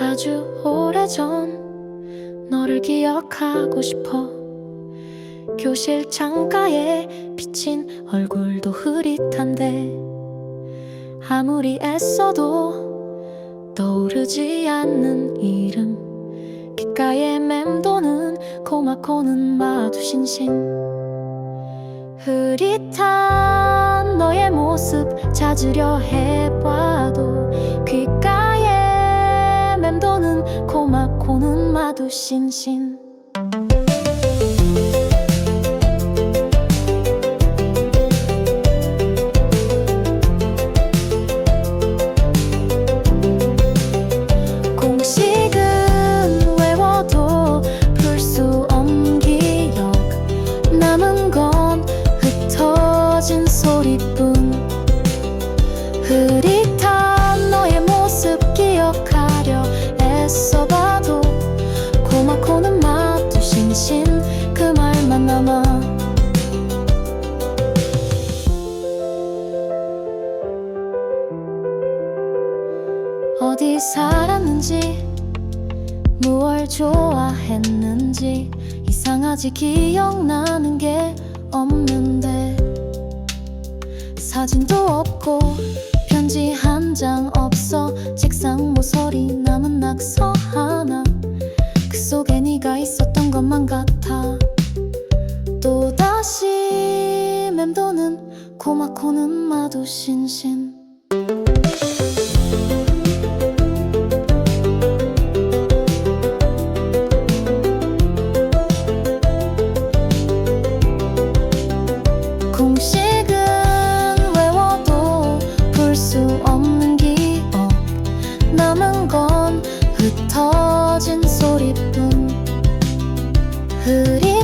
아주 오래전 너를 기억하고 싶어. 교실 창가에 비친 얼굴도 흐릿한데 아무리 애써도 떠오르지 않는 이름. 귓가에 맴도는 고마코는 마두신신. 흐릿한 너의 모습 찾으려 해봐 고마코는 마두신신. 공식은 외워도 풀 수 없는 기억. 남은 건 흩어진 소리뿐. 흐릿 남아. 어디 살았는지 무얼 좋아했는지 이상하지 기억나는 게 없는데. 사진도 없고 맴도는 고마코는 마두 신신. 공식은 외워도 풀 수 없는 기억. 남은 건 흩어진 소리뿐. 흐릿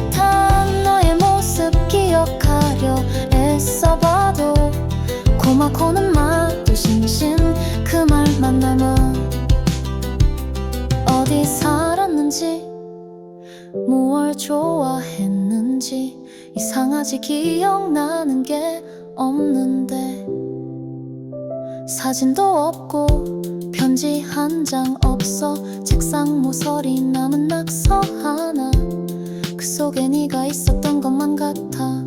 애써봐도 고마코는 마두신신 그 말만 남아. 어디 살았는지 무얼 좋아했는지 이상하지 기억나는 게 없는데. 사진도 없고 편지 한 장 없어. 책상 모서리 남은 낙서 하나. 그 속에 네가 있었던 것만 같아